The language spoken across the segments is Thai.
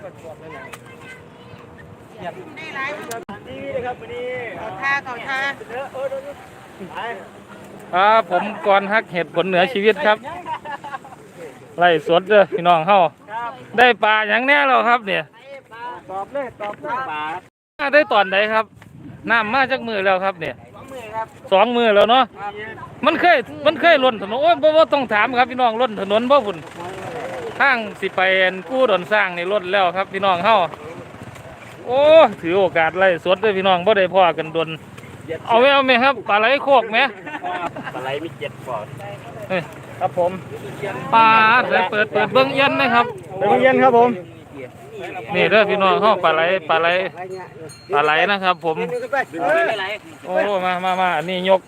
ได้หลายดีเลยครับวันนี้ขาท่าเขาท่าเออเออไปครับผมกรฮักเหตุผลเหนือชีวิตครับ ไล่สดเด้อพี่น้องเฮาได้ปลาอย่างแน่แล้วครับเนี่ยตอบเลยตอบเลยป่าได้ตอนใดครับน้ำมาจากมือแล้วครับเนี่ยสองมือครับสองมือแล้วเนาะมันเคยมันเคยล้นถนนโอ้ยบ่ต้องถามครับพี่น้องล้นถนนบ่พุ่น ทางสิไปอันกู้ดอนสร้างนี่ล้นแล้วครับพี่น้องเฮาโอ้ถือโอกาสไล่สดเด้อพี่น้องบ่ได้พ้อกันดนเอาไว้เอาไหมครับปลาไหลโคกไหมปลาไหลมีเจ็ดปอดเอ้ยครับผมปลาเดี๋ยวเปิดเปิดเบิ้งเย็นนะครับเป็นเย็นครับผมนี่เด้อพี่น้องเฮาปลาไหลปลาไหลปลาไหลนะครับ ผมโอ้มามามาอันนี้ยก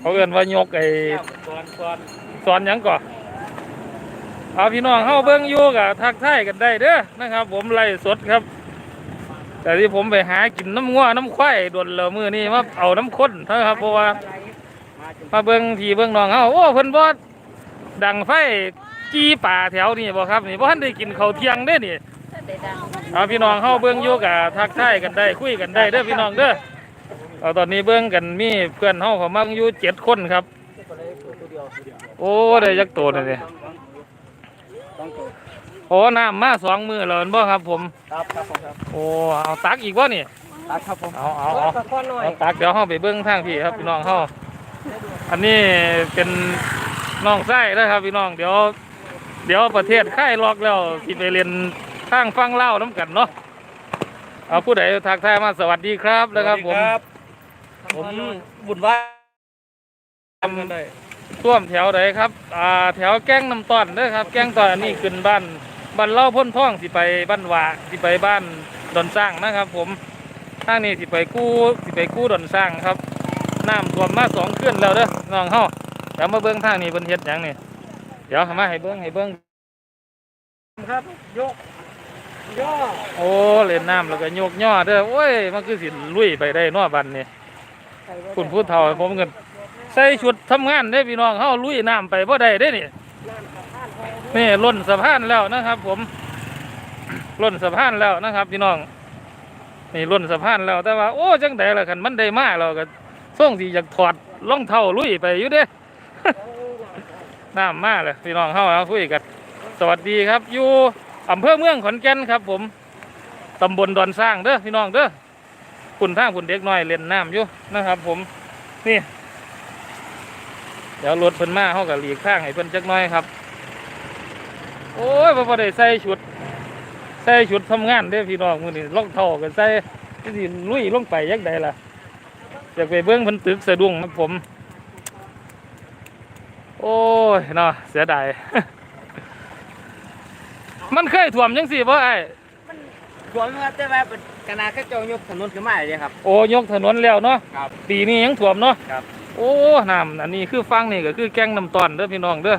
เขาเอิ้นว่ายกไอ้ตอนตอนสอนหยังก่อน เอาพี่น้องเฮาเบิ่งอยู่กับทักทายกันได้เด้อนะครับ ผมไล่สดครับ แต่ที่ผมไปหากินน้ำงัวน้ำควายโดนเหล่ามือนี่มาเอาน้ำข้นนะครับ เพราะว่ามาเบิ่งพี่เบิ่งน้องเฮาโอ้เพิ่นบ่ดังไฟจี้ป่าแถวนี่บ่ครับนี่บ่ทันได้กินข้าวเที่ยงเด้นี่เอาพี่น้องเฮาเบิ่งอยู่กับทักทายกันได้คุยกันได้เด้อพี่น้องเด้อเอาตอนนี้เบิ่งกันมีเพื่อนเฮาเขามาอยู่เจ็ดคนครับ โอ้ได้จักตัวนี่ย นี่โอ้น้ำมาสองมือแล้วแม่นบ่ครับผม ครับครับผมครับโอ้เอาตักอีกบ่นี่ตักครับผมเอาเอาเอาข้อหน่อยเอาตักเดี๋ยวเฮาไปเบิ่งทางพี่ครับพี่น้องเฮาอันนี้เป็นน้องไส้นะครับพี่น้องเดี๋ยว เดี๋ยวประเทศค่ายล็อกแล้วสิไปเรียนทางฟังเล่าวน้ำกันเนาะเอาผู้ใดทักทายมาสวัสดีครับนะครับผมผมบุญว่าทำกันได้ ท่วมแถวไหนครับอ่าแถวแก้งน้ำต้อนเด้อครับ แก้งตอนอันนี้ขึ้นบ้านบ้านเล่าพ่นท่องสิไปบ้านหวาสิไปบ้านดอนสร้างนะครับ ผมทางนี้สิไปกู้สิไปกู้ดอนสร้างครับน้ำท่วมมาสองคืนแล้วเด้อน้องเฮาเดี๋ยวมาเบิ้งทางนี้เพิ่นเฮ็ดหยังนี่เดี๋ยวให้มาให้เบิ้งให้เบิ้งครับยกย่อโอ้เล่นน้ำแล้วก็โยกย่อเด้อโอ้ยมันคือสิลุยไปได้เนอบันนี่คุณผู้เฒ่าผมเงิน ใส่ชุดทำงานได้พี่น้องเฮาลุยน้ำไปบ่ได้เด้นี่นี่ล้นสะพานแล้วนะครับ ผมล้นสะพานแล้วนะครับ พี่น้อง นี่ล้นสะพานแล้วแต่ว่าโอ้จังใดล่ะคันมันได้มาเราก็ส่งสิอยากถอดรองเท้าลุยไปอยู่เด้น้ำมาเลยพี่น้องเฮาเอาคุยกันสวัสดีครับ อยู่อำเภอเมืองขอนแก่นครับ ผมตำบลดอนสร้างเด้อพี่น้องเด้อคุณทางคุณเด็กน้อยเล่นน้ำอยู่นะครับ ผมนี่ เดี๋ยวรถเพิ่นมาเฮาก็หลีกทางให้เพิ่นจักหน้อยครับ โอ้ยบ่ได้ใส่ชุด ใส่ชุดทำงานเด้อพี่น้องมื้อนี้รองเท้าก็ใส่สิลุยลงไปยักใดล่ะอยากไปเบิ่งเพิ่นตึกสะดุ้งครับผม โอ้ยเนาะเสียดายมันเคยท่วมจังซี่บ่ไอ้รวมครับแต่ว่าเป็นขนาดแค่เจ้ายกถนนขึ้นมาเลยครับ โอ้ยกถนนแล้วเนาะครับปีนี้ยังท่วมเนาะครับ โอ้น้ำอันนี้คือฟังนี่ก็คือแก้งน้ำตอนเด้อพี่น้องเด้อ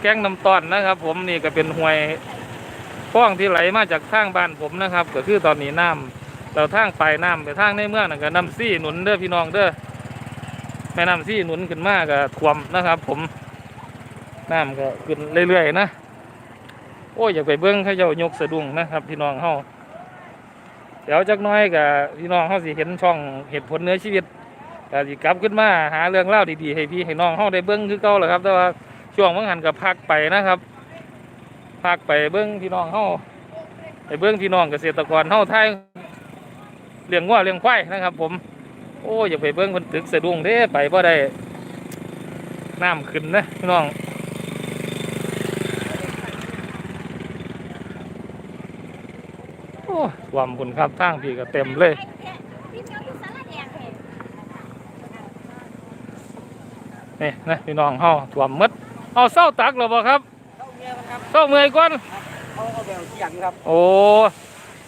แก้งน้ำตอนนะครับ ผมนี่ก็เป็นห้วยคลองที่ไหลมาจากทางบ้านผมนะครับ ก็คือตอนนี้น้ำเราทางไปน้ำไปทางในเมืองนั่นก็น้ำซี่หนุนเด้อพี่น้องเด้อแม่น้ำซี่หนุนขึ้นมาก็ท่วมนะครับ ผมน้ำก็ขึ้นเรื่อยๆนะโอ้ยอยากไปเบิ้งเขาเจ้ายกสะดุ้งนะครับ พี่น้องเฮาเดี๋ยวจักน้อยกับพี่น้องเฮาสิเห็นช่องเหตุผลเนื้อชีวิต ก็สิกลับขึ้นมาหาเรื่องเล่าดีๆให้พี่ให้น้องเฮาได้เบิ้งคือเก่าแหละครับ แต่ว่าช่วงบางหันกับพักไปนะครับพักไปเบิ้งพี่น้องเฮาไปเบิ้งพี่น้องเกษตรกรเฮาไทยเลี้ยงวัวเลี้ยงควายนะครับ ผม โอ้อย่าไปเบิ้งคนตึกสะดุ้งเด้ไปบ่ได้น้ำขึ้นนะพี่น้องโอ้ท่วมคุณครับทางพี่ก็เต็มเลย นี่นะพี่น้องเฮาถ่วมหมดเอาเศร้าตักหรือบ่ครับเข้าเมียมันครับเศร้าเมื่อยก่อนเขาเอาแบบเสียงครับ โอ้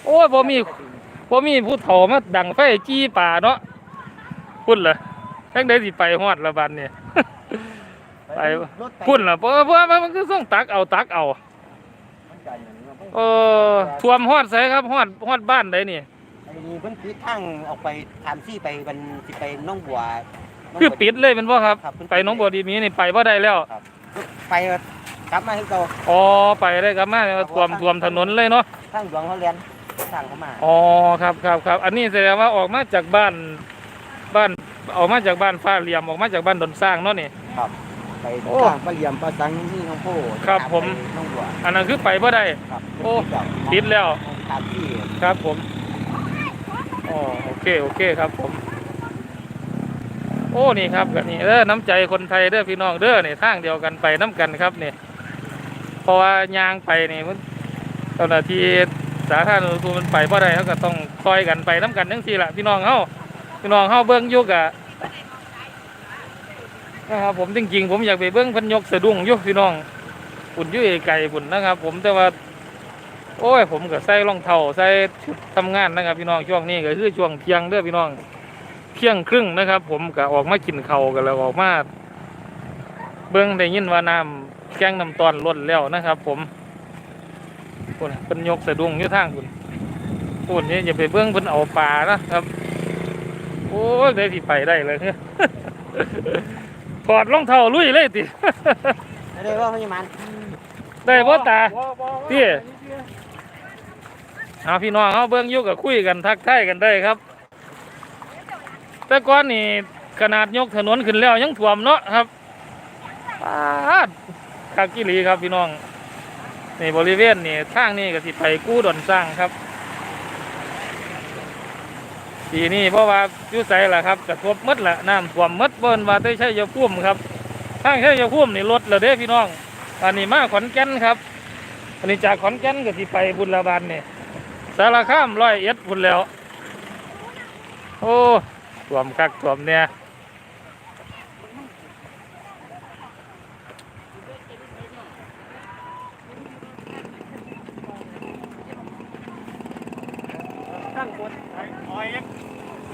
โอ้ยบ่มีบ่มีผู้เฒ่ามาดังไฟจี้ป่าเนาะพุ่นล่ะจังได๋สิไปฮอดละบัดนี่ไปรถพุ่นล่ะเพราะว่ามันคือส่งตักเอาตักเอามันไกลอย่างนี้ครับเออท่วมฮอดไสครับฮอดฮอดบ้านใดนี่ไอ้นี่เพิ่นปิดทางออกไปทานซี่ไปมันสิไปน้องบัวน้ง คือบัวปิดเลยเป็นบ่ครับครับเพิ่นปิดไปหน้องบัวดีมีนี่ไปบ่ได้แล้วไปกลับมาให้เก่า อ๋อไปได้ครับมาเนี่ยท่วมท่วมถนนเลยเนาะทางหลวงเขาเรียนทางเขามาอ๋อครับครับครับอันนี้แสดงว่าออกมาจากบ้านบ้านออกมาจากบ้านฟ้าเหลี่ยมออกมาจากบ้านดอนสร้างเนาะนี่ ไปโอ้ทางปลาเหลี่ยมปลาสังนี่น้องโพครับผมไปน้องบัวอันนั้นคือไปบ่ได้ ครับโอ้ติดแล้วทางที่ครับผมอ๋อโอเคโอเคครับผมโอ้นี่ครับกันนี่เด้อน้ำใจคนไทยเด้อพี่น้องเด้อนี่ทางเดียวกันไปน้ำกันครับนี่เพราะว่ายางไปนี่มันเจ้าหน้าที่สาธารณสุขมันไปบ่ได้เขาก็ต้องคอยกันไปน้ำกันทั้งทีละพี่น้องเฮาพี่น้องเฮาเบิ้งยุกอะนะครับผมจริงๆผมอยากไปเบิ้งพันยกสะดุ้งยุพี่น้องปุ่นยุเอไก่ปุ่นนะครับ ผมแต่ว่า โอ้ยผมก็ใส่รองเท้าใส่ชุดทำงานนะครับพี่น้องช่วงนี้ก็คือช่วงเที่ยงเด้อพี่น้อง เที่ยงครึ่งนะครับ ผมก็ออกมากินข้าวกันแล้วออกมาเบิ้งได้ยินว่าน้ำแกงน้ำตอนล้นแล้วนะครับ ผมคุณเป็นยกสะดุ้งอยู่ทางคุณคุณนี่อย่าไปเบิ้งเพิ่นเอาปลานะครับ โอ้ยได้ที่ไปได้เลยถอดรองเท้าลุยเลยติไม่ได้ว่าพยามันได้พ่ตาเตี้ยเอาพี่น้องเขาเบิ้งอยู่กับคุยกันทักทายกันได้ครับ แต่ก่อนนี่ขนาดยกถนนขึ้นแล้วยังท่วมเนาะครับปาคักกิลีครับพี่น้องนี่บริเวณนี่ทางนี่ก็สิไปกู้ดอนสร้างครับปีนี้เพราะว่าอยุ่ใสล่ะครับกระทบมดละน้ำท่วมมดเบิ้นว่าได้ใช้ยาพุ่มครับทางใช้ยาพุ่มนี่ลดแล้วเด้พี่น้อง อันนี้มาขอนแก่นครับอันนี้จากขอนแก่นก็สิไปบุญละบานนี่สารคามร้อยเอ็ดบุญแล้ว โอ้ ถ่วมคักถ่วมเนี่ย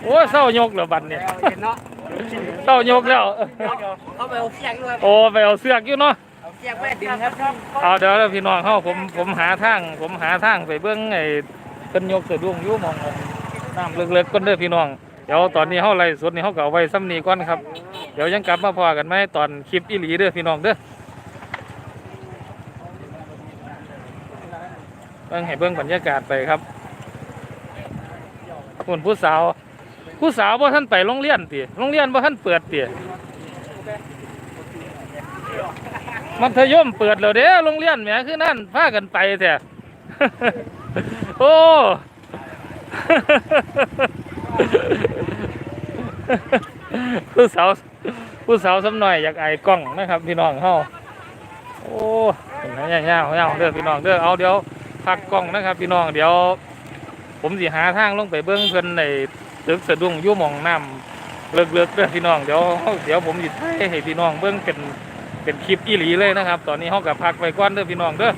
โอ้เศร้ายกแล้วบัดเนี่ยเห็นเนาะเศร้ายกแล้วเขาไปเอาเสียงด้วยโอ้ไปเอาเสือกอยู่เนาะเอาเสียงแม่ดึงครับเอาเดี๋ยวแล้วพี่น้องเขาผมผมหาทางผมหาทางไปเบื้องไอ้เป็นยกสะดุ้งอยู่หมองน้ำเล็กๆก้นเด้อพี่น้อง เดี๋ยวตอนนี้เขาไล่สดนี่เขาก็เอาไว้ซ้ำนี้ก่อนครับ เดี๋ยวยังกลับมาพอกันไหมตอนคลิปอีหลีเด้อพี่น้องเด้อเบิ่งให้เบิ่งบรรยากาศไปครับคนผู้สาว ผู้สาวว่าท่านไปโรงเรียนติโรงเรียนว่าท่านเปิดติมัธยมเปิดแล้วเด้อโรงเรียนแหมคือนั่นพากันไปแท้โอ้ ผู้สาวผู้สาวสำหน่อยอยากไอกล้องนะครับพี่น้องเฮาโอ้เห็นไหมย่าย่าย่าเด้อพี่น้องเด้อเอาเดี๋ยวพักกล้องนะครับ พี่น้องเดี๋ยว ผมสิหาทางลงไปเบิ้องเพิ่นในตึกสะดุ้งยู่มองน้ำเลิกๆเด้อพี่น้องเดี๋ยวเดี๋ยวผมสิถ่ายให้พี่น้องเบิ้องเป็นเป็นคลิปอีหลีเลยนะครับ ตอนนี้เฮากับพักไว้ก่อนเด้อพี่น้องเด้อ